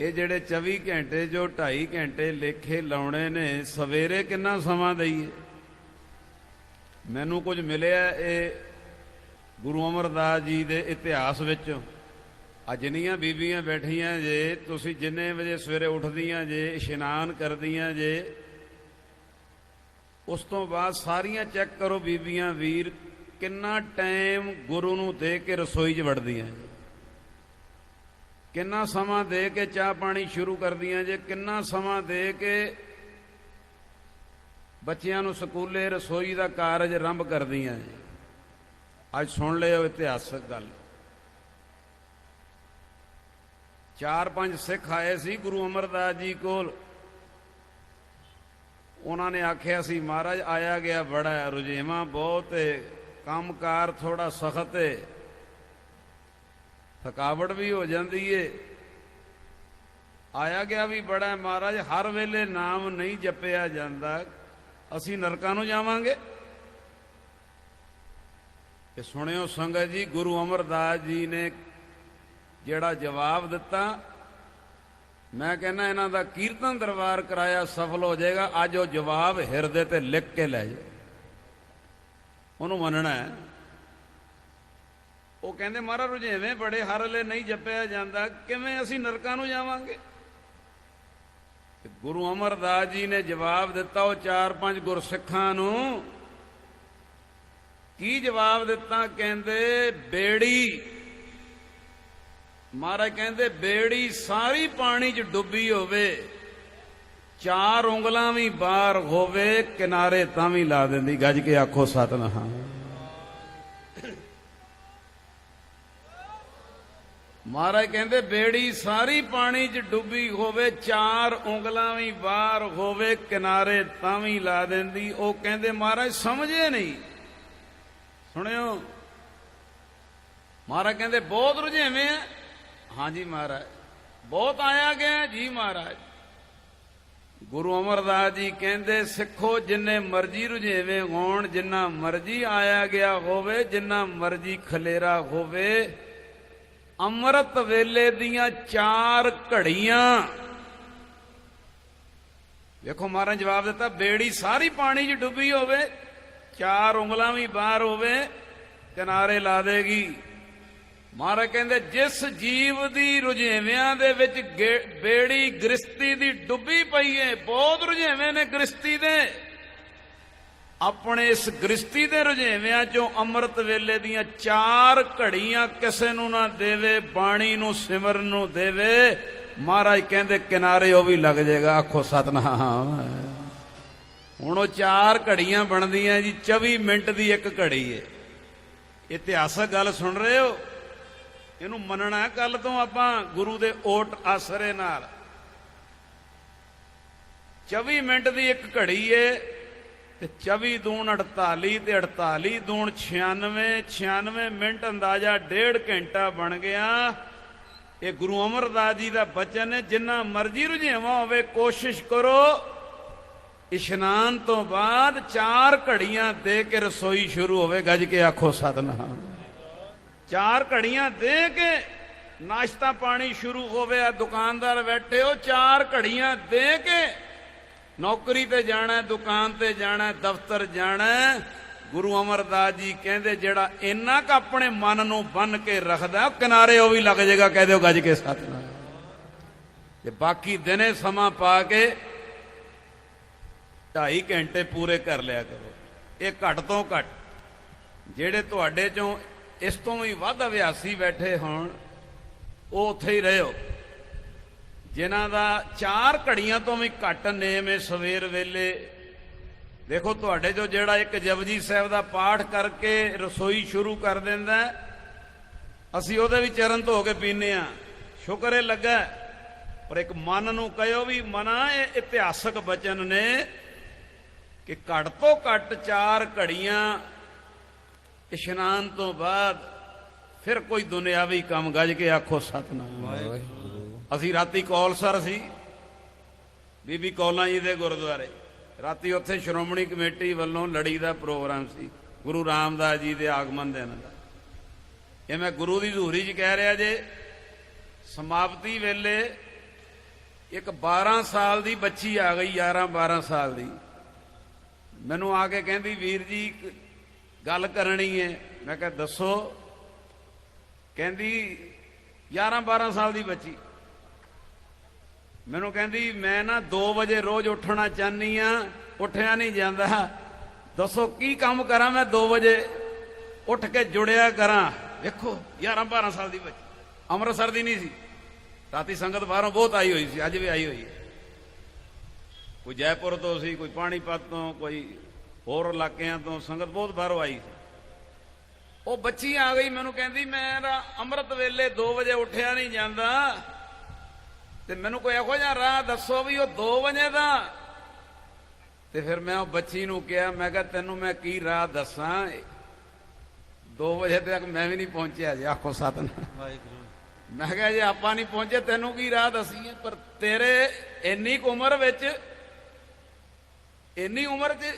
ਇਹ ਜਿਹੜੇ 24 ਘੰਟੇ ਜੋ 2.5 ਘੰਟੇ ਲੇਖੇ ਲਾਉਣੇ ਨੇ, ਸਵੇਰੇ ਕਿੰਨਾ ਸਮਾਂ ਦਈਏ? ਮੈਨੂੰ ਕੁਝ ਮਿਲਿਆ ਇਹ ਗੁਰੂ ਅਮਰਦਾਸ ਜੀ ਦੇ ਇਤਿਹਾਸ ਵਿੱਚ। ਆ ਜਿੰਨੀਆਂ ਬੀਬੀਆਂ ਬੈਠੀਆਂ ਜੇ, ਤੁਸੀਂ ਜਿੰਨੇ ਵਜੇ ਸਵੇਰੇ ਉੱਠਦੀਆਂ ਜੇ, ਇਸ਼ਨਾਨ ਕਰਦੀਆਂ ਜੇ, ਉਸ ਤੋਂ ਬਾਅਦ ਸਾਰੀਆਂ ਚੈੱਕ ਕਰੋ ਬੀਬੀਆਂ, ਵੀਰ, ਕਿੰਨਾ ਟਾਈਮ ਗੁਰੂ ਨੂੰ ਦੇ ਕੇ ਰਸੋਈ 'ਚ ਵੜਦੀਆਂ। ਜੀ ਕਿੰਨਾ ਸਮਾਂ ਦੇ ਕੇ ਚਾਹ ਪਾਣੀ ਸ਼ੁਰੂ ਕਰਦੀਆਂ ਜੇ ਕਿੰਨਾ ਸਮਾਂ ਦੇ ਕੇ ਬੱਚਿਆਂ ਨੂੰ ਸਕੂਲੇ ਰਸੋਈ ਦਾ ਕਾਰਜ ਆਰੰਭ ਕਰਦੀਆਂ ਜੀ। ਅੱਜ ਸੁਣ ਲਿਓ ਇਤਿਹਾਸਕ ਗੱਲ। ਚਾਰ ਪੰਜ ਸਿੱਖ ਆਏ ਸੀ ਗੁਰੂ ਅਮਰਦਾਸ ਜੀ ਕੋਲ। ਉਹਨਾਂ ਨੇ ਆਖਿਆ ਸੀ ਮਹਾਰਾਜ ਆਇਆ ਗਿਆ ਬੜਾ ਹੈ, ਰੁਝੇਵਾਂ ਬਹੁਤ ਹੈ ਕੰਮਕਾਰ ਥੋੜਾ ਸਖਤ ਹੈ ਥਕਾਵਟ ਵੀ ਹੋ ਜਾਂਦੀ ਏ। ਆਇਆ ਗਿਆ ਵੀ ਬੜਾ ਮਹਾਰਾਜ, ਹਰ ਵੇਲੇ ਨਾਮ ਨਹੀਂ ਜਪਿਆ ਜਾਂਦਾ। ਅਸੀਂ ਨਰਕਾਂ ਨੂੰ ਜਾਵਾਂਗੇ। ਇਹ ਸੁਣਿਓ ਸੰਗਤ ਜੀ, ਗੁਰੂ ਅਮਰਦਾਸ ਜੀ ਨੇ ਜਿਹੜਾ ਜਵਾਬ ਦਿੱਤਾ, ਮੈਂ ਕਹਿੰਦਾ ਇਹਨਾਂ ਦਾ ਕੀਰਤਨ ਦਰਬਾਰ ਕਰਾਇਆ ਸਫਲ ਹੋ ਜਾਏਗਾ, ਅੱਜ ਉਹ ਜਵਾਬ ਹਿਰਦੇ ਤੇ ਲਿਖ ਕੇ ਲੈ ਜਾ ਉਹਨੂੰ ਮੰਨਣਾ ਹੈ। ਉਹ ਕਹਿੰਦੇ, ਮਹਾਰਾਜ, ਰੁਝੇਵੇਂ ਬੜੇ ਹਰਲੇ ਨਹੀਂ ਜਪਿਆ ਜਾਂਦਾ। ਕਿਵੇਂ ਅਸੀਂ ਨਰਕਾਂ ਨੂੰ ਜਾਵਾਂਗੇ? ਤੇ ਗੁਰੂ ਅਮਰਦਾਸ ਜੀ ਨੇ ਜਵਾਬ ਦਿੱਤਾ, ਉਹ ਚਾਰ ਪੰਜ ਗੁਰਸਿੱਖਾਂ ਨੂੰ। ਕੀ ਜਵਾਬ ਦਿੱਤਾ? ਕਹਿੰਦੇ, ਬੇੜੀ। ਮਹਾਰਾਜ ਕਹਿੰਦੇ, ਬੇੜੀ ਸਾਰੀ ਪਾਣੀ 'ਚ ਡੁੱਬੀ ਹੋਵੇ, ਚਾਰ ਉਂਗਲਾਂ ਵੀ ਬਾਹਰ ਹੋਵੇ, ਕਿਨਾਰੇ ਤਾਂ ਵੀ ਲਾ ਦਿੰਦੀ। ਗੱਜ ਕੇ ਆਖੋ, ਸਤਨਾਮ। ਮਹਾਰਾਜ ਕਹਿੰਦੇ, ਬੇੜੀ ਸਾਰੀ ਪਾਣੀ 'ਚ ਡੁੱਬੀ ਹੋਵੇ, ਚਾਰ ਉਂਗਲਾਂ ਵੀ ਬਾਹਰ ਹੋਵੇ, ਕਿਨਾਰੇ ਤਾਂ ਵੀ ਲਾ ਦਿੰਦੀ। ਉਹ ਕਹਿੰਦੇ, ਮਹਾਰਾਜ ਸਮਝੇ ਨਹੀਂ। ਸੁਣਿਓ? ਮਹਾਰਾਜ ਕਹਿੰਦੇ, ਬਹੁਤ ਰੁਝੇਵੇਂ ਆ। ਹਾਂਜੀ ਮਹਾਰਾਜ, ਬਹੁਤ ਆਇਆ ਗਿਆ ਜੀ ਮਹਾਰਾਜ। ਗੁਰੂ ਅਮਰਦਾਸ ਜੀ ਕਹਿੰਦੇ, ਸਿੱਖੋ ਜਿੰਨੇ ਮਰਜ਼ੀ ਰੁਝੇਵੇਂ ਹੋਣ, ਜਿੰਨਾ ਮਰਜ਼ੀ ਆਇਆ ਗਿਆ ਹੋਵੇ, ਜਿੰਨਾ ਮਰਜ਼ੀ ਖਲੇਰਾ ਹੋਵੇ। ਅੰਮ੍ਰਿਤ ਵੇਲੇ ਦੀਆਂ ਚਾਰ ਘੜੀਆਂ। ਵੇਖੋ ਮਹਾਰਾਜ ਜਵਾਬ ਦਿੱਤਾ, ਬੇੜੀ ਸਾਰੀ ਪਾਣੀ 'ਚ ਡੁੱਬੀ ਹੋਵੇ, ਚਾਰ ਉਂਗਲਾਂ ਵੀ ਬਾਹਰ ਹੋਵੇ, ਕਿਨਾਰੇ ਲਾ ਦੇਗੀ। ਮਹਾਰਾਜ ਕਹਿੰਦੇ, ਜਿਸ ਜੀਵ ਦੀ ਰੁਝੇਵਿਆਂ ਦੇ ਵਿੱਚ ਬੇੜੀ ਗ੍ਰਸਤੀ ਦੀ ਡੁੱਬੀ ਪਈ ਏ, ਬਹੁਤ ਰੁਝੇਵੇਂ ਨੇ ਗ੍ਰਸਤੀ ਦੇ। ਆਪਣੇ ਇਸ ਗ੍ਰਸਤੀ ਦੇ ਰੁਝੇਵਿਆਂ ਚੋਂ ਅੰਮ੍ਰਿਤ ਵੇਲੇ ਦੀਆਂ ਚਾਰ ਘੜੀਆਂ ਕਿਸੇ ਨੂੰ ਨਾ ਦੇਵੇ, ਬਾਣੀ ਨੂੰ ਸਿਮਰਨ ਨੂੰ ਦੇਵੇ। ਮਹਾਰਾਜ ਕਹਿੰਦੇ, ਕਿਨਾਰੇ ਉਹ ਵੀ ਲੱਗ ਜਾਏਗਾ। ਆਖੋ, ਸਤਨਾਮ। ਹੁਣ ਉਹ ਚਾਰ ਘੜੀਆਂ ਬਣਦੀਆਂ ਜੀ 24 ਮਿੰਟ ਦੀ ਇੱਕ ਘੜੀ ਏ। ਇਤਿਹਾਸਕ ਗੱਲ ਸੁਣ ਰਹੇ ਹੋ? ਇਹਨੂੰ ਮੰਨਣਾ ਕੱਲ ਤੋਂ ਆਪਾਂ ਗੁਰੂ ਦੇ ਓਟ ਆਸਰੇ ਨਾਲ। 24 ਮਿੰਟ ਦੀ ਇੱਕ ਘੜੀ ਏ ਤੇ 24 ਦੂਣ 48 ਤੇ 48 ਦੂਣ 96 96 ਮਿੰਟ ਅੰਦਾਜ਼ਾ ਡੇਢ ਘੰਟਾ ਬਣ ਗਿਆ। ਇਹ ਗੁਰੂ ਅਮਰਦਾਸ ਜੀ ਦਾ ਬਚਨ ਹੈ, ਜਿੰਨਾ ਮਰਜ਼ੀ ਰੁਝੇਵਾਂ ਹੋਵੇ, ਕੋਸ਼ਿਸ਼ ਕਰੋ। ਇਸ਼ਨਾਨ ਤੋਂ ਬਾਅਦ ਚਾਰ ਘੜੀਆਂ ਦੇ ਕੇ ਰਸੋਈ ਸ਼ੁਰੂ ਹੋਵੇ, ਗੱਜ ਕੇ ਆਖੋ ਸਤਨਾਮ। ਚਾਰ ਘੜੀਆਂ ਦੇ ਕੇ ਨਾਸ਼ਤਾ ਪਾਣੀ ਸ਼ੁਰੂ ਹੋਵੇ, ਆ ਦੁਕਾਨਦਾਰ ਬੈਠੇ ਹੋ, ਚਾਰ ਘੜੀਆਂ ਦੇ ਕੇ ਨੌਕਰੀ ਤੇ ਜਾਣਾ, ਦੁਕਾਨ ਤੇ ਜਾਣਾ, ਦਫ਼ਤਰ ਜਾਣਾ, ਗੁਰੂ ਅਮਰਦਾਸ ਜੀ ਕਹਿੰਦੇ ਜਿਹੜਾ ਇੰਨਾ ਕ ਆਪਣੇ ਮਨ ਨੂੰ ਬੰਨ ਕੇ ਰੱਖਦਾ, ਉਹ ਕਿਨਾਰੇ ਉਹ ਵੀ ਲੱਗ ਜਾਏਗਾ, ਕਹਿ ਦਿਓ ਗੱਜ ਕੇ ਸਤਨਾਮ। ਤੇ ਬਾਕੀ ਦਿਨੇ ਸਮਾਂ ਪਾ ਕੇ 2.5 ਘੰਟੇ ਪੂਰੇ ਕਰ ਲਿਆ ਕਰੋ। ਇਹ ਘੱਟ ਤੋਂ ਘੱਟ ਜਿਹੜੇ ਤੁਹਾਡੇ ਚੋਂ ਇਸ ਤੋਂ ਵੀ ਵੱਧ ਅਭਿਆਸੀ ਬੈਠੇ ਹੋਣ, ਉਹ ਉੱਥੇ ਹੀ ਰਹੋ ਜਿਨ੍ਹਾਂ ਦਾ ਚਾਰ ਘੜੀਆਂ ਤੋਂ ਵੀ ਘੱਟ ਨੇਮ ਹੈ ਸਵੇਰ ਵੇਲੇ। ਦੇਖੋ, ਤੁਹਾਡੇ ਜੋ ਜਿਹੜਾ ਇੱਕ ਜਪਜੀ ਸਾਹਿਬ ਦਾ ਪਾਠ ਕਰਕੇ ਰਸੋਈ ਸ਼ੁਰੂ ਕਰ ਦਿੰਦਾ ਅਸੀਂ ਉਹਦੇ ਵੀ ਚਰਨ ਧੋ ਕੇ ਪੀਨੇ ਆ ਸ਼ੁਕਰ ਇਹ ਲੱਗਾ ਪਰ ਇੱਕ ਮਨ ਨੂੰ ਕਹਿਓ ਵੀ ਮਨਾ, ਇਹ ਇਤਿਹਾਸਕ ਬਚਨ ਨੇ ਕਿ ਘੱਟ ਤੋਂ ਘੱਟ ਚਾਰ ਘੜੀਆਂ ਇਸ਼ਨਾਨ ਤੋਂ ਬਾਅਦ ਫਿਰ ਕੋਈ ਦੁਨਿਆਵੀ ਕੰਮ ਗੱਜ ਕੇ ਆਖੋ, ਸਤਨਾਮ। ਅਸੀਂ ਰਾਤੀ ਕੌਲਸਰ ਸੀ, ਬੀਬੀ ਕੌਲਾਂ ਜੀ ਦੇ ਗੁਰਦੁਆਰੇ। ਰਾਤੀ ਉੱਥੇ ਸ਼੍ਰੋਮਣੀ ਕਮੇਟੀ ਵੱਲੋਂ ਲੜੀ ਦਾ ਪ੍ਰੋਗਰਾਮ ਸੀ, ਗੁਰੂ ਰਾਮਦਾਸ ਜੀ ਦੇ ਆਗਮਨ ਦਿਨ। ਦਾ ਇਹ ਮੈਂ ਗੁਰੂ ਦੀ ਹਜ਼ੂਰੀ 'ਚ ਕਹਿ ਰਿਹਾ ਜੇ, ਸਮਾਪਤੀ ਵੇਲੇ ਇੱਕ 12 ਸਾਲ ਦੀ ਬੱਚੀ ਆ ਗਈ 11 12 ਸਾਲ ਦੀ। ਮੈਨੂੰ ਆ ਕੇ ਕਹਿੰਦੀ, ਵੀਰ ਜੀ, ਗੱਲ ਕਰਨੀ ਹੈ। ਮੈਂ ਕਿਹਾ, ਦੱਸੋ। ਕਹਿੰਦੀ 11 12 ਸਾਲ ਦੀ ਬੱਚੀ। ਮੈਨੂੰ ਕਹਿੰਦੀ, ਮੈਂ ਨਾ 2 ਵਜੇ ਰੋਜ਼ ਉੱਠਣਾ ਚਾਹਨੀ ਆ, ਉੱਠਿਆ ਨਹੀਂ ਜਾਂਦਾ। ਦੱਸੋ, ਕੀ ਕੰਮ ਕਰਾਂ ਮੈਂ 2 ਵਜੇ? ਉੱਠ ਕੇ ਜੁੜਿਆ ਕਰਾਂ। ਵੇਖੋ 11 12 ਸਾਲ ਦੀ ਬੱਚੀ। ਅੰਮ੍ਰਿਤਸਰ ਦੀ ਨਹੀਂ ਸੀ। ਰਾਤੀ ਸੰਗਤ ਬਾਹਰੋਂ ਬਹੁਤ ਆਈ ਹੋਈ ਸੀ, ਅੱਜ ਵੀ ਆਈ ਹੋਈ ਹੈ। ਕੋਈ ਜੈਪੁਰ ਤੋਂ ਸੀ, ਕੋਈ ਪਾਣੀਪਤ ਤੋਂ, ਕੋਈ ਹੋਰ ਇਲਾਕਿਆਂ ਤੋਂ ਸੰਗਤ ਬਹੁਤ ਬਾਹਰੋਂ ਆਈ ਸੀ। ਉਹ ਬੱਚੀ ਆ ਗਈ, ਮੈਨੂੰ ਕਹਿੰਦੀ, ਮੈਂ ਨਾ ਅੰਮ੍ਰਿਤ ਵੇਲੇ 2 ਵਜੇ ਉੱਠਿਆ ਨਹੀਂ ਜਾਂਦਾ। ਤੇ ਮੈਨੂੰ ਕੋਈ ਇਹੋ ਜਿਹਾ ਰਾਹ ਦੱਸੋ ਵੀ ਉਹ 2 ਵਜੇ ਦਾ। ਤੇ ਫਿਰ ਮੈਂ ਉਹ ਬੱਚੀ ਨੂੰ ਕਿਹਾ ਮੈਂ ਕਿਹਾ ਤੈਨੂੰ ਮੈਂ ਕੀ ਰਾਹ ਦੱਸਾਂ? 2 ਵਜੇ ਤੱਕ ਮੈਂ ਵੀ ਨਹੀਂ ਪਹੁੰਚਿਆ ਜੀ ਆਖੋ ਸਤਨਾਮ। ਵਾਹਿਗੁਰੂ। ਮੈਂ ਕਿਹਾ ਜੇ ਆਪਾਂ ਨਹੀਂ ਪਹੁੰਚੇ ਤੈਨੂੰ ਕੀ ਰਾਹ ਦਸੀਏ? ਪਰ ਤੇਰੇ ਇੰਨੀ ਕੁ ਉਮਰ ਵਿੱਚ ਇੰਨੀ ਉਮਰ 'ਚ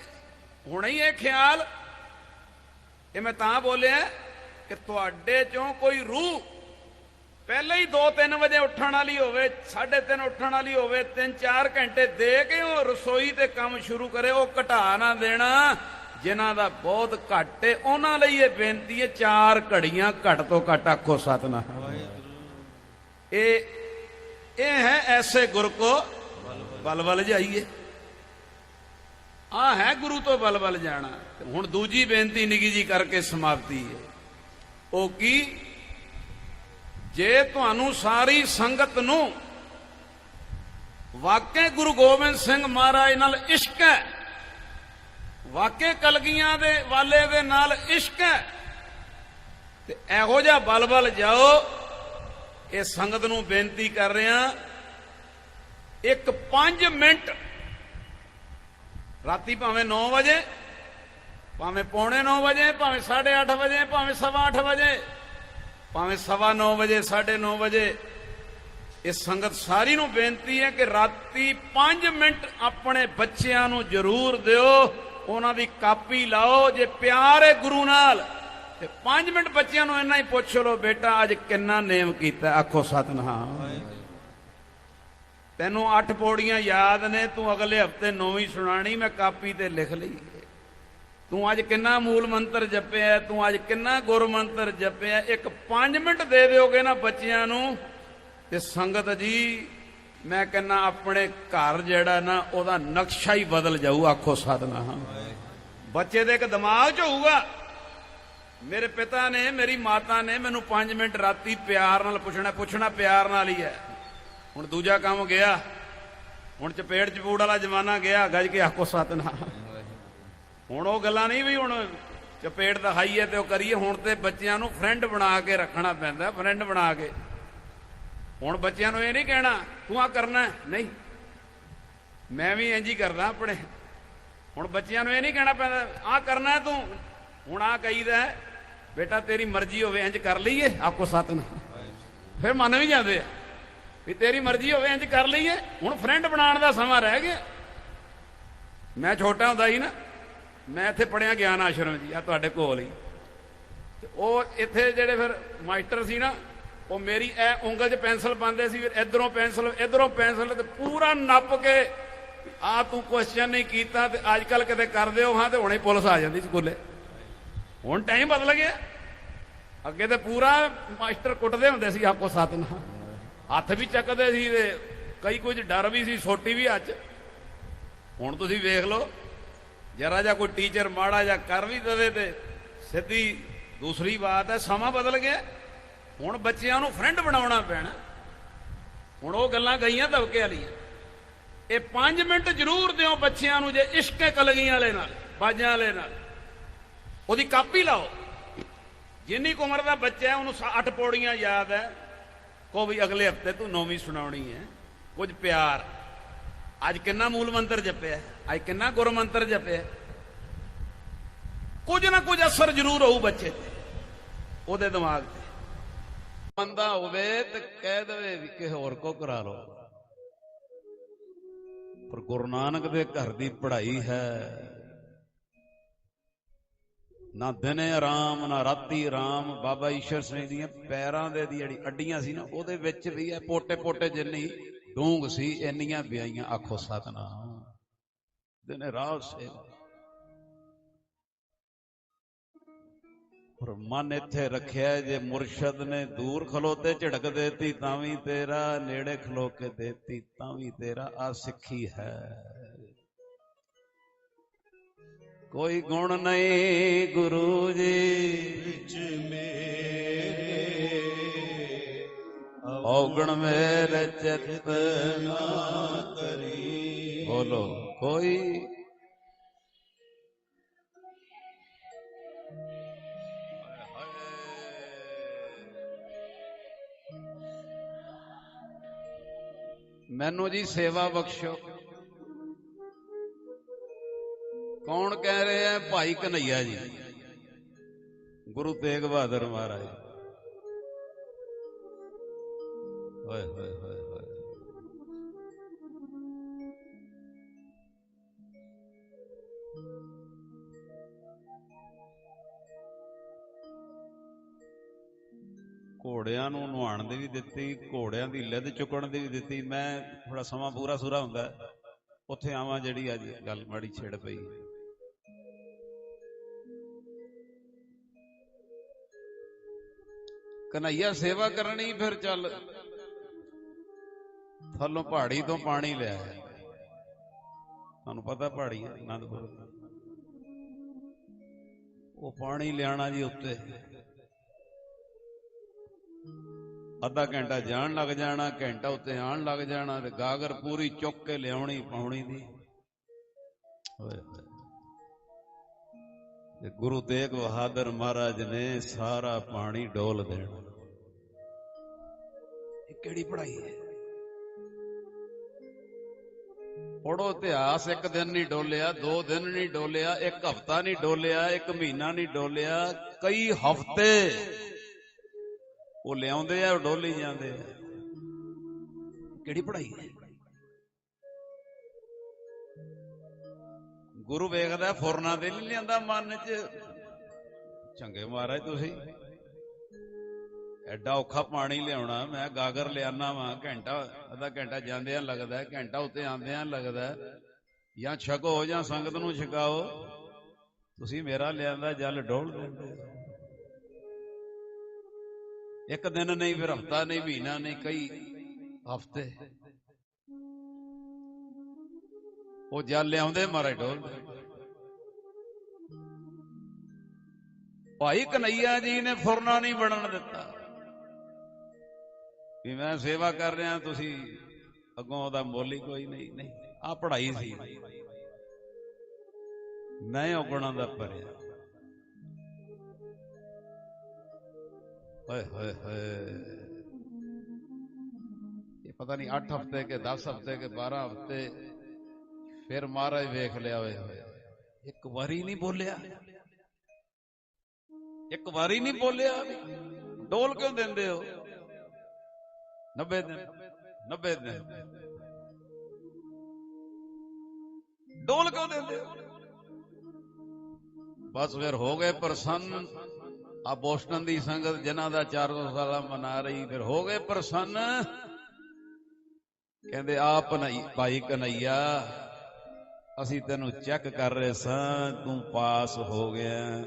ਹੁਣੇ ਹੀ ਇਹ ਖਿਆਲ। ਇਹ ਮੈਂ ਤਾਂ ਬੋਲਿਆ ਕਿ ਤੁਹਾਡੇ ਚੋਂ ਕੋਈ ਰੂਹ ਪਹਿਲਾਂ ਹੀ 2-3 ਵਜੇ ਉੱਠਣ ਵਾਲੀ ਹੋਵੇ 3:30 ਉੱਠਣ ਵਾਲੀ ਹੋਵੇ 3-4 ਘੰਟੇ ਦੇ ਕੇ ਉਹ ਰਸੋਈ ਤੇ ਕੰਮ ਸ਼ੁਰੂ ਕਰੇ, ਉਹ ਘਟਾ ਨਾ ਦੇਣਾ। ਜਿਨ੍ਹਾਂ ਦਾ ਬਹੁਤ ਘੱਟ ਹੈ ਉਹਨਾਂ ਲਈ ਇਹ ਬੇਨਤੀ ਹੈ ਚਾਰ ਘੜੀਆਂ ਘੱਟ ਤੋਂ ਘੱਟ ਆਖੋ ਸਤਨਾਮ। ਇਹ ਇਹ ਹੈ ਐਸੇ ਗੁਰ ਕੋ ਬਲ ਬਲ ਜਾਈਏ। ਆ ਹੈ ਗੁਰੂ ਤੋਂ ਬਲ ਬਲ ਜਾਣਾ। ਹੁਣ ਦੂਜੀ ਬੇਨਤੀ ਨਿੱਗੀ ਜੀ ਕਰਕੇ ਸਮਾਪਤੀ ਹੈ ਉਹ ਕੀ? ਜੇ ਤੁਹਾਨੂੰ ਸਾਰੀ ਸੰਗਤ ਨੂੰ ਵਾਕਿਆ ਗੁਰੂ ਗੋਬਿੰਦ ਸਿੰਘ ਮਹਾਰਾਜ ਨਾਲ ਇਸ਼ਕ ਹੈ ਵਾਕਿਆ ਕਲਗੀਆਂ ਦੇ ਵਾਲੇ ਦੇ ਨਾਲ ਇਸ਼ਕ ਹੈ, ਤੇ ਇਹੋ ਜਿਹਾ ਬਲ ਬਲ ਜਾਓ, ਇਹ ਸੰਗਤ ਨੂੰ ਬੇਨਤੀ ਕਰ ਰਿਹਾ, ਇੱਕ 5 ਮਿੰਟ, ਰਾਤੀ ਭਾਵੇਂ 9 ਵਜੇ, ਭਾਵੇਂ ਪੌਣੇ 9 ਵਜੇ, ਭਾਵੇਂ 8:30 ਵਜੇ, ਭਾਵੇਂ 8:30 ਵਜੇ ਭਾਵੇਂ 9:30 ਵਜੇ 9:30 ਵਜੇ ਇਹ ਸੰਗਤ ਸਾਰੀ ਨੂੰ ਬੇਨਤੀ ਹੈ ਕਿ ਰਾਤੀ 5 ਮਿੰਟ ਆਪਣੇ ਬੱਚਿਆਂ ਨੂੰ ਜ਼ਰੂਰ ਦਿਓ, ਉਹਨਾਂ ਦੀ ਕਾਪੀ ਲਾਓ, ਜੇ ਪਿਆਰ ਹੈ ਗੁਰੂ ਨਾਲ, ਤੇ 5 ਮਿੰਟ ਬੱਚਿਆਂ ਨੂੰ ਇੰਨਾ ਹੀ ਪੁੱਛ ਲਓ, ਬੇਟਾ, ਅੱਜ ਕਿੰਨਾ ਨੇਮ ਕੀਤਾ? ਆਖੋ, ਸਤਨਾਮ। ਤੈਨੂੰ 8 ਪੌੜੀਆਂ ਯਾਦ ਨੇ, ਤੂੰ ਅਗਲੇ ਹਫ਼ਤੇ ਨੌਵੀਂ ਸੁਣਾਣੀ ਮੈਂ ਕਾਪੀ ਤੇ ਲਿਖ ਲਈ। ਤੂੰ ਅੱਜ ਕਿੰਨਾ ਮੂਲ ਮੰਤਰ ਜਪਿਆ, ਤੂੰ ਅੱਜ ਕਿੰਨਾ ਗੁਰ ਮੰਤਰ ਜਪਿਆ, ਇੱਕ 5 ਮਿੰਟ ਦੇ ਦਿਓਗੇ ਨਾ ਬੱਚਿਆਂ ਨੂੰ ਤੇ ਸੰਗਤ ਜੀ, ਮੈਂ ਕਹਿੰਨਾ ਆਪਣੇ ਘਰ ਜਿਹੜਾ ਨਾ, ਉਹਦਾ ਨਕਸ਼ਾ ਹੀ ਬਦਲ ਜਾਊ, ਆਖੋ ਸਤਨਾਮ। ਬੱਚੇ ਦੇ ਇੱਕ ਦਿਮਾਗ 'ਚ ਹੋਊਗਾ, ਮੇਰੇ ਪਿਤਾ ਨੇ, ਮੇਰੀ ਮਾਤਾ ਨੇ ਮੈਨੂੰ 5 ਮਿੰਟ ਰਾਤੀ ਪਿਆਰ ਨਾਲ ਪੁੱਛਣਾ ਪੁੱਛਣਾ ਪਿਆਰ ਨਾਲ ਹੀ ਹੈ। ਹੁਣ ਦੂਜਾ ਕੰਮ ਗਿਆ, ਹੁਣ ਚਪੇੜ ਚਪੂੜ ਵਾਲਾ ਜ਼ਮਾਨਾ ਗਿਆ, ਗੱਜ ਕੇ ਆਖੋ ਸਤਨਾਮ। ਹੁਣ ਉਹ ਗੱਲਾਂ ਨਹੀਂ ਵੀ ਹੁਣ ਚਪੇੜ ਦਿਖਾਈਏ ਤੇ ਉਹ ਕਰੀਏ, ਹੁਣ ਤੇ ਬੱਚਿਆਂ ਨੂੰ ਫਰੈਂਡ ਬਣਾ ਕੇ ਰੱਖਣਾ ਪੈਂਦਾ ਫਰੈਂਡ ਬਣਾ ਕੇ। ਹੁਣ ਬੱਚਿਆਂ ਨੂੰ ਇਹ ਨਹੀਂ ਕਹਿਣਾ, ਤੂੰ ਆ ਕਰਨਾ ਨਹੀਂ। ਮੈਂ ਵੀ ਇੰਜ ਹੀ ਕਰਦਾ ਆਪਣੇ। ਹੁਣ ਬੱਚਿਆਂ ਨੂੰ ਇਹ ਨਹੀਂ ਕਹਿਣਾ ਪੈਂਦਾ ਆ ਕਰਨਾ ਤੂੰ, ਹੁਣ ਆ ਕਹੀਦਾ ਬੇਟਾ ਤੇਰੀ ਮਰਜ਼ੀ ਹੋਵੇ ਇੰਜ ਕਰ ਲਈਏ, ਆਖੋ ਸਤਨਾਮ। ਫਿਰ ਮੰਨ ਵੀ ਜਾਂਦੇ ਆ ਵੀ ਤੇਰੀ ਮਰਜ਼ੀ ਹੋਵੇ ਇੰਜ ਕਰ ਲਈਏ, ਹੁਣ ਫਰੈਂਡ ਬਣਾਉਣ ਦਾ ਸਮਾਂ ਰਹਿ ਗਿਆ। ਮੈਂ ਛੋਟਾ ਹੁੰਦਾ ਸੀ ਨਾ ਮੈਂ ਇੱਥੇ ਪੜਿਆ ਗਿਆਨ ਆਸ਼ਰਮ ਜੀ ਆ ਤੁਹਾਡੇ ਕੋਲ ਹੀ। ਤੇ ਉਹ ਇੱਥੇ ਜਿਹੜੇ ਫਿਰ ਮਾਸਟਰ ਸੀ ਨਾ, ਉਹ ਮੇਰੀ ਇਹ ਉਂਗਲ 'ਚ ਪੈਨਸਲ ਪਾਉਂਦੇ ਸੀ, ਫਿਰ ਇਧਰੋਂ ਪੈਨਸਲ ਇਧਰੋਂ ਪੈਨਸਲ ਤੇ ਪੂਰਾ ਨੱਪ ਕੇ ਆ ਤੂੰ ਕੁਐਸਚਨ ਨਹੀਂ ਕੀਤਾ ਤੇ ਅੱਜ ਕੱਲ ਕਿਤੇ ਕਰਦੇ ਹੋ ਹਾਂ ਤੇ ਹੁਣੇ ਪੁਲਿਸ ਆ ਜਾਂਦੀ ਸਕੂਲੇ। ਹੁਣ ਟਾਈਮ ਬਦਲ ਗਿਆ। ਅੱਗੇ ਤੇ ਪੂਰਾ ਮਾਸਟਰ ਕੁੱਟਦੇ ਹੁੰਦੇ ਸੀ ਆਪੋ ਸਾਥ ਨਾਲ। ਹੱਥ ਵੀ ਚੱਕਦੇ ਸੀ ਤੇ ਕਈ ਕੁਝ ਡਰ ਵੀ ਸੀ ਛੋਟੀ ਵੀ ਅੱਜ। ਹੁਣ ਤੁਸੀਂ ਵੇਖ ਲਓ। ਜਰਾ ਜਾਂ ਕੋਈ ਟੀਚਰ ਮਾੜਾ ਜਾਂ ਕਰ ਵੀ ਦਵੇ ਤੇ ਸਿੱਧੀ ਦੂਸਰੀ ਬਾਤ ਹੈ, ਸਮਾਂ ਬਦਲ ਗਿਆ। ਹੁਣ ਬੱਚਿਆਂ ਨੂੰ ਫਰੈਂਡ ਬਣਾਉਣਾ ਪੈਣਾ। ਹੁਣ ਉਹ ਗੱਲਾਂ ਗਈਆਂ ਦਬਕੇ ਵਾਲੀਆਂ। ਇਹ 5 ਮਿੰਟ ਜ਼ਰੂਰ ਦਿਓ ਬੱਚਿਆਂ ਨੂੰ ਜੇ ਇਸ਼ਕ ਕਲਗੀਆਂ ਵਾਲੇ ਨਾਲ, ਬਾਜਾਂ ਵਾਲੇ ਨਾਲ। ਉਹਦੀ ਕਾਪੀ ਲਾਓ। ਜਿੰਨੀ ਕੁ ਉਮਰ ਦਾ ਬੱਚਾ ਹੈ, ਉਹਨੂੰ 8 ਪੌੜੀਆਂ ਯਾਦ ਹੈ। ਕੋ ਵੀ ਅਗਲੇ ਹਫ਼ਤੇ ਤੂੰ ਨੌਵੀਂ ਸੁਣਾਉਣੀ ਹੈ। ਕੁਝ ਪਿਆਰ। ਅੱਜ ਕਿੰਨਾ ਮੂਲ ਮੰਤਰ ਜਪਿਆ ਅੱਜ ਕਿੰਨਾ ਗੁਰ ਮੰਤਰ ਜਪਿਆ ਕੁਝ ਨਾ ਕੁਝ ਅਸਰ ਜ਼ਰੂਰ ਹੋਊ ਬੱਚੇ ਤੇ, ਉਹਦੇ ਦਿਮਾਗ ਤੇ। ਬੰਦਾ ਹੋਵੇ ਤੇ ਕਹਿ ਦੇਵੇ ਵੀ ਕਿਸੇ ਹੋਰ ਕੋ ਕਰਾ ਲਓ। ਪਰ ਗੁਰੂ ਨਾਨਕ ਦੇ ਘਰ ਦੀ ਪੜ੍ਹਾਈ ਹੈ। ਨਾ ਦਿਨੇ ਆਰਾਮ, ਨਾ ਰਾਤੀ ਆਰਾਮ। ਬਾਬਾ ਈਸ਼ਰ ਸਿੰਘ ਦੀਆਂ ਪੈਰਾਂ ਦੇ ਦੀ ਜਿਹੜੀ ਅੱਡੀਆਂ ਸੀ ਨਾ, ਉਹਦੇ ਵਿੱਚ ਵੀ ਹੈ ਪੋਟੇ ਪੋਟੇ ਜਿੰਨੀ ਡੂੰਗ ਸੀ ਇੰਨੀਆਂ ਵਿਆਈਆਂ ਆਖੋ ਸਤਨਾਮ। ਦਿਨ ਰਾਤ ਸੇਵਾ ਪਰ ਮਨ ਇੱਥੇ ਰੱਖਿਆ ਜੇ ਮੁਰਸ਼ਦ ਨੇ ਦੂਰ ਖਲੋਤੇ ਝੜਕ ਦੇਤੀ ਤਾਂ ਵੀ ਤੇਰਾ, ਨੇੜੇ ਖਲੋ ਕੇ ਦੇਤੀ ਤਾਂ ਵੀ ਤੇਰਾ ਆ ਸਿੱਖੀ ਹੈ। ਕੋਈ ਗੁਣ ਨਹੀਂ ਗੁਰੂ ਜੀ। ਵਿੱਚ ਮੇਰੇ ਔਗਣ ਮੇਰੇ ਚਿਤ ਨਾ ਕਰੀ। ਬੋਲੋ, ਕੋਈ ਮੈਨੂੰ ਜੀ ਸੇਵਾ ਬਖਸ਼ੋ। ਕੌਣ ਕਹਿ ਰਿਹਾ ਹੈ? ਭਾਈ ਕਨਈਆ ਜੀ। ਗੁਰੂ ਤੇਗ ਬਹਾਦਰ ਮਹਾਰਾਜ। ਓਏ ਹੋਏ ਹੋਏ ਹੋਏ ਘੋੜਿਆਂ ਨੂੰ ਨੁਹਾਉਣ ਦੀ ਵੀ ਦਿੱਤੀ, ਘੋੜਿਆਂ ਦੀ ਲਿੱਦ ਚੁੱਕਣ ਦੀ ਵੀ ਦਿੱਤੀ। ਮੈਂ ਥੋੜਾ ਸਮਾਂ ਪੂਰਾ ਸੂਰਾ ਹੁੰਦਾ। ਉੱਥੇ ਆਵਾਂ ਜਿਹੜੀ ਅੱਜ ਗੱਲ ਮਾੜੀ ਛੇੜ ਪਈ। ਕਨਈਆ ਸੇਵਾ ਕਰਨੀ ਫਿਰ ਚੱਲ। ਥੱਲੋਂ ਪਹਾੜੀ ਤੋਂ ਪਾਣੀ ਲਿਆ ਤੁਹਾਨੂੰ ਪਤਾ ਪਹਾੜੀ ਆਨੰਦਪੁਰ ਉਹ ਪਾਣੀ ਲਿਆਣਾ ਜੀ ਉੱਤੇ। ਅੱਧਾ ਘੰਟਾ ਜਾਣ ਲੱਗ ਜਾਣਾ, ਘੰਟਾ ਉੱਤੇ ਆਣ ਲੱਗ ਜਾਣਾ ਤੇ ਗਾਗਰ ਪੂਰੀ ਚੁੱਕ ਕੇ ਲਿਆਉਣੀ ਪਾਉਣੀ ਦੀ। ਹੋਏ। ਤੇ ਗੁਰੂ ਤੇਗ ਬਹਾਦਰ ਮਹਾਰਾਜ ਨੇ ਸਾਰਾ ਪਾਣੀ ਡੋਲ ਦੇਣਾ। ਇਹ ਕਿਹੜੀ ਪੜ੍ਹਾਈ ਹੈ? ਪੜੋ ਇਤਿਹਾਸ, ਇੱਕ ਦਿਨ ਨਹੀਂ ਡੋਲਿਆ, ਦੋ ਦਿਨ ਨਹੀਂ ਡੋਲਿਆ, ਇੱਕ ਹਫਤਾ ਨਹੀਂ ਡੋਲਿਆ, ਇੱਕ ਮਹੀਨਾ ਨਹੀਂ ਡੋਲਿਆ, ਕਈ ਹਫ਼ਤੇ ਉਹ ਲਿਆਉਂਦੇ ਆ ਡੋਲੀ ਜਾਂਦੇ ਆ। ਕਿਹੜੀ ਪੜ੍ਹਾਈ ਹੈ? ਗੁਰੂ ਵੇਖਦਾ, ਫੁਰਨਾ ਦੇ ਨਹੀਂ ਲਿਆਂਦਾ ਮਨ ਚ। ਚੰਗੇ ਮਹਾਰਾਜ ਤੁਸੀਂ। ਐਡਾ ਔਖਾ ਪਾਣੀ ਲਿਆਉਣਾ, ਮੈਂ ਗਾਗਰ ਲਿਆਣਾ ਵਾਂ, ਘੰਟਾ, ਅੱਧਾ ਘੰਟਾ ਜਾਂਦਿਆਂ ਲੱਗਦਾ, ਘੰਟਾ ਉੱਤੇ ਆਂਦਿਆਂ ਲੱਗਦਾ। ਜਾਂ ਛਕੋ, ਜਾਂ ਸੰਗਤ ਨੂੰ ਛਕਾਓ, ਤੁਸੀਂ ਮੇਰਾ ਲਿਆਂਦਾ ਜਲ ਡੋਲ ਦਿੰਦੇ ਇੱਕ ਦਿਨ ਨਹੀਂ, ਫਿਰ ਹਫਤਾ ਨਹੀਂ, ਮਹੀਨਾ ਨਹੀਂ, ਕਈ ਹਫ਼ਤੇ। ਉਹ ਜਲ ਲਿਆਉਂਦੇ ਮਾਰੇ ਡੋਲ ਭਾਈ ਕਨਈਆ ਜੀ ਨੇ ਫੁਰਨਾ ਨਹੀਂ ਬਣਨ ਦਿੱਤਾ। ਵੀ ਮੈਂ ਸੇਵਾ ਕਰ ਰਿਹਾ, ਤੁਸੀਂ ਅੱਗੋਂ ਉਹਦਾ ਮੁੱਲ ਹੀ ਕੋਈ ਨਹੀਂ ਨਹੀਂ ਆ ਪੜ੍ਹਾਈ ਸੀ। ਮੈਂ ਔਗਣਾ ਦਾ ਭਰਿਆ। ਓਏ, ਹੋਏ ਹੋਏ। ਇਹ ਪਤਾ ਨਹੀਂ 8 ਹਫ਼ਤੇ ਕੇ 10 ਹਫ਼ਤੇ ਕੇ 12 ਹਫ਼ਤੇ, ਫਿਰ ਮਹਾਰਾਜ ਵੇਖ ਲਿਆ, ਓਏ, ਹੋਏ। ਇੱਕ ਵਾਰੀ ਨਹੀਂ ਬੋਲਿਆ। ਇੱਕ ਵਾਰੀ ਨਹੀਂ ਬੋਲਿਆ ਡੋਲ ਕਿਉਂ ਦਿੰਦੇ ਹੋ? 90 ਦਿਨ 90 ਦਿਨ। ਡੋਲ ਕਿਉਂ ਦਿੰਦੇ ਬਸ ਫਿਰ ਹੋ ਗਏ ਪ੍ਰਸੰਨ। ਆ ਬੋਸਟਨ ਦੀ ਸੰਗਤ ਜਿਨ੍ਹਾਂ ਦਾ 400 ਸਾਲਾ ਮਨਾ ਰਹੀ, ਫਿਰ ਹੋ ਗਏ ਪ੍ਰਸੰਨ। ਕਹਿੰਦੇ ਆ ਨਹੀਂ, ਭਾਈ ਕਨਈਆ, ਅਸੀਂ ਤੈਨੂੰ ਚੈੱਕ ਕਰ ਰਹੇ ਸਾਂ, ਤੂੰ ਪਾਸ ਹੋ ਗਿਆ।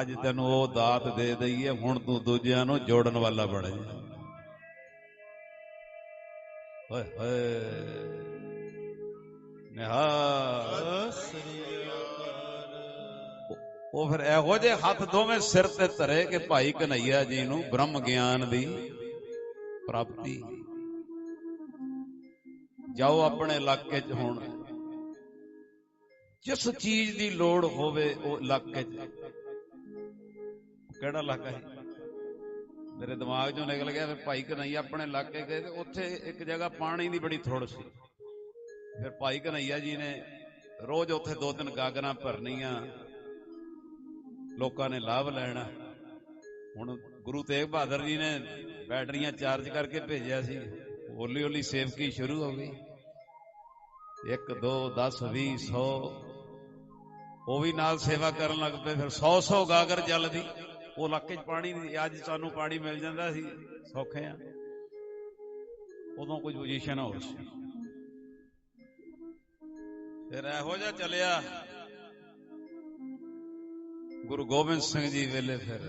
ਅੱਜ ਤੈਨੂੰ ਉਹ ਦਾਤ ਦੇ ਦਈਏ, ਹੁਣ ਤੂੰ ਦੂਜਿਆਂ ਨੂੰ ਜੋੜਨ ਵਾਲਾ ਬਣ ਜਾ ਹੋਏ ਨਿਹਾਲ। ਸ੍ਰੀ ਉਹ ਫਿਰ ਇਹੋ ਜਿਹੇ ਹੱਥ ਦੋਵੇਂ ਸਿਰ ਤੇ ਧਰੇ ਕਿ ਭਾਈ ਕਨਈਆ ਜੀ ਨੂੰ ਬ੍ਰਹਮ ਗਿਆਨ ਦੀ ਪ੍ਰਾਪਤੀ। ਜਾਓ ਆਪਣੇ ਇਲਾਕੇ 'ਚ ਹੁਣ। ਜਿਸ ਚੀਜ਼ ਦੀ ਲੋੜ ਹੋਵੇ ਉਹ ਇਲਾਕੇ 'ਚ। ਕਿਹੜਾ ਇਲਾਕਾ ਹੈ? ਮੇਰੇ ਦਿਮਾਗ 'ਚੋਂ ਨਿਕਲ ਗਿਆ ਫਿਰ ਭਾਈ ਕਨਈਆ ਆਪਣੇ ਇਲਾਕੇ ਗਏ ਤੇ ਉੱਥੇ ਇੱਕ ਜਗ੍ਹਾ ਪਾਣੀ ਦੀ ਬੜੀ ਥੋੜ ਸੀ। ਫਿਰ ਭਾਈ ਕਨਈਆ ਜੀ ਨੇ ਰੋਜ਼ ਉੱਥੇ ਦੋ ਤਿੰਨ ਗਾਗਰਾਂ ਭਰਨੀਆਂ, ਲੋਕਾਂ ਨੇ ਲਾਭ ਲੈਣਾ। ਹੁਣ ਗੁਰੂ ਤੇਗ ਬਹਾਦਰ ਜੀ ਨੇ ਬੈਟਰੀਆਂ ਚਾਰਜ ਕਰਕੇ ਭੇਜਿਆ ਸੀ। ਹੌਲੀ ਹੌਲੀ ਸੇਵਕੀ ਸ਼ੁਰੂ ਹੋ ਗਈ। 1 2 10 20 100 ਉਹ ਵੀ ਨਾਲ ਸੇਵਾ ਕਰਨ ਲੱਗ ਪਏ, ਫਿਰ 100 100 ਗਾਗਰ ਚੱਲਦੀ ਉਹ ਇਲਾਕੇ 'ਚ ਪਾਣੀ ਨਹੀਂ, ਅੱਜ ਸਾਨੂੰ ਪਾਣੀ ਮਿਲ ਜਾਂਦਾ ਸੀ, ਸੌਖੇ ਆ। ਉਦੋਂ ਕੁਝ ਪੋਜੀਸ਼ਨ ਹੋਰ ਸੀ ਫਿਰ ਇਹੋ ਜਿਹਾ ਚੱਲਿਆ। ਗੁਰੂ ਗੋਬਿੰਦ ਸਿੰਘ ਜੀ ਵੇਲੇ ਫਿਰ।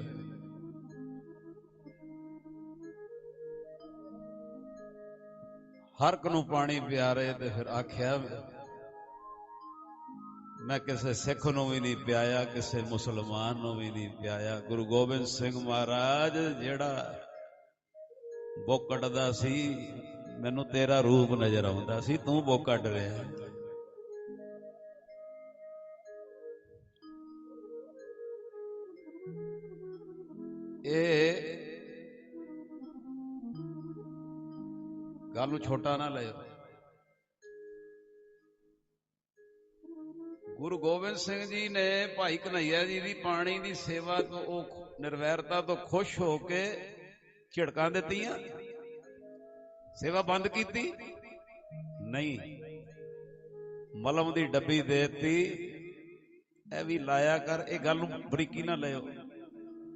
ਹਰ ਇੱਕ ਨੂੰ ਪਾਣੀ ਪਿਆਰੇ ਤੇ ਫਿਰ ਆਖਿਆ ਮੈਂ ਕਿਸੇ ਸਿੱਖ ਨੂੰ ਵੀ ਨਹੀਂ ਪਿਆਇਆ, ਕਿਸੇ ਮੁਸਲਮਾਨ ਨੂੰ ਵੀ ਨਹੀਂ ਪਿਆਇਆ। ਗੁਰੂ ਗੋਬਿੰਦ ਸਿੰਘ ਮਹਾਰਾਜ ਜਿਹੜਾ ਬੁੱਕ ਸੀ, ਮੈਨੂੰ ਤੇਰਾ ਰੂਪ ਨਜ਼ਰ ਆਉਂਦਾ ਸੀ, ਤੂੰ ਬੁੱਕ ਕੱਢ ਰਿਹਾ। ਇਹ ਗੱਲ ਨੂੰ ਛੋਟਾ ਨਾ ਲਿਓ ਗੁਰੂ ਗੋਬਿੰਦ ਸਿੰਘ ਜੀ ਨੇ ਭਾਈ ਕਨਈਆ ਜੀ ਦੀ ਪਾਣੀ ਦੀ ਸੇਵਾ ਤੋਂ ਉਹ ਨਿਰਵੈਰਤਾ ਤੋਂ ਖੁਸ਼ ਹੋ ਕੇ ਝਿੜਕਾਂ ਦਿੱਤੀਆਂ। ਸੇਵਾ ਬੰਦ ਕੀਤੀ। ਨਹੀਂ, ਮਲਮ ਦੀ ਡੱਬੀ ਦੇਤੀ। ਇਹ ਵੀ ਲਾਇਆ ਕਰ, ਇਹ ਗੱਲ ਨੂੰ ਬਰੀਕੀ ਨਾ ਲਿਓ।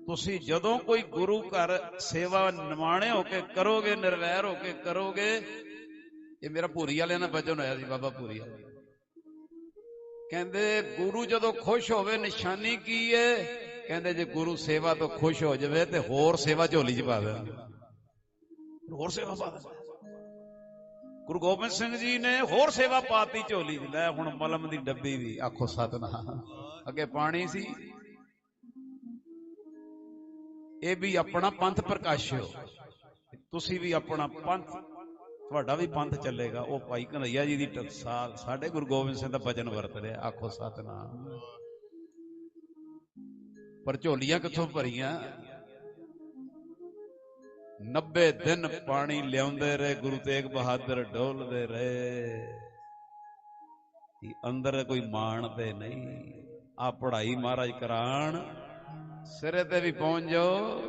ਤੁਸੀਂ ਜਦੋਂ ਕੋਈ ਗੁਰੂ ਘਰ ਸੇਵਾ ਨਿਮਾਣੇ ਹੋ ਕੇ ਕਰੋਗੇ, ਨਿਰਵੈਰ ਹੋ ਕੇ ਕਰੋਗੇ, ਇਹ ਮੇਰਾ ਭੂਰੀ ਵਾਲਿਆਂ ਨਾਲ ਵਚਨ ਹੋਇਆ ਸੀ, ਬਾਬਾ ਭੂਰੀ ਵਾਲੇ ਕਹਿੰਦੇ ਗੁਰੂ ਜਦੋਂ ਖੁਸ਼ ਹੋਵੇ, ਨਿਸ਼ਾਨੀ ਕੀ ਹੈ ਕਹਿੰਦੇ ਜੇ ਗੁਰੂ ਸੇਵਾ ਤੋਂ ਖੁਸ਼ ਹੋ ਜਾਵੇ ਤੇ ਹੋਰ ਸੇਵਾ ਝੋਲੀ 'ਚ ਪਾ ਦੇ ਹੋਰ ਸੇਵਾ ਪਾ ਦੇ ਗੁਰੂ ਗੋਬਿੰਦ ਸਿੰਘ ਜੀ ਨੇ ਹੋਰ ਸੇਵਾ ਪਾਤੀ ਝੋਲੀ 'ਚ। ਲੈ ਹੁਣ ਮਲਮ ਦੀ ਡੱਬੀ ਵੀ, ਆਖੋ ਸਤਨਾਮ। ਅੱਗੇ ਪਾਣੀ ਸੀ। ਇਹ ਵੀ ਆਪਣਾ ਪੰਥ ਪ੍ਰਕਾਸ਼ਿਓ। ਤੁਸੀਂ ਵੀ ਆਪਣਾ ਪੰਥ ਤੁਹਾਡਾ ਵੀ ਪੰਥ ਚੱਲੇਗਾ। ਉਹ ਭਾਈ ਕਨਈਆ ਜੀ ਦੀ ਟਕਸਾਲ ਸਾਡੇ ਗੁਰੂ ਗੋਬਿੰਦ ਸਿੰਘ ਦਾ ਬਚਨ ਵਰਤ ਰਿਹਾ। ਆਖੋ ਸਤਨਾਮ। ਪਰ ਝੋਲੀਆਂ ਕਿੱਥੋਂ ਭਰੀਆਂ? 90 ਦਿਨ ਪਾਣੀ ਲਿਆਉਂਦੇ ਰਹੇ, ਗੁਰੂ ਤੇਗ ਬਹਾਦਰ ਡੋਲਦੇ ਰਹੇ। ਕਿ ਅੰਦਰ ਕੋਈ ਮਾਣ ਤੇ ਨਹੀਂ। ਆ ਪੜ੍ਹਾਈ ਮਹਾਰਾਜ ਕਰਾਣ। ਸਿਰੇ ਤੇ ਵੀ ਪਹੁੰਚ ਜਾਓ।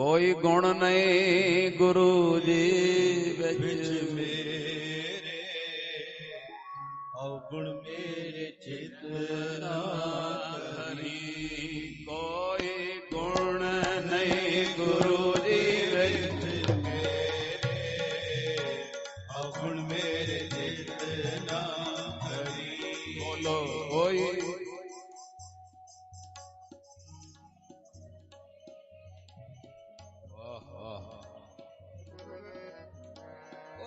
ਕੋਈ ਗੁਣ ਨਹੀਂ ਗੁਰੂ ਜੀ ਵਿੱਚ। ਮੇਰੇ ਔਗੁਣ ਮੇਰੇ ਚਿਤ ਨਾ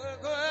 ਓਏ ਕੋਈ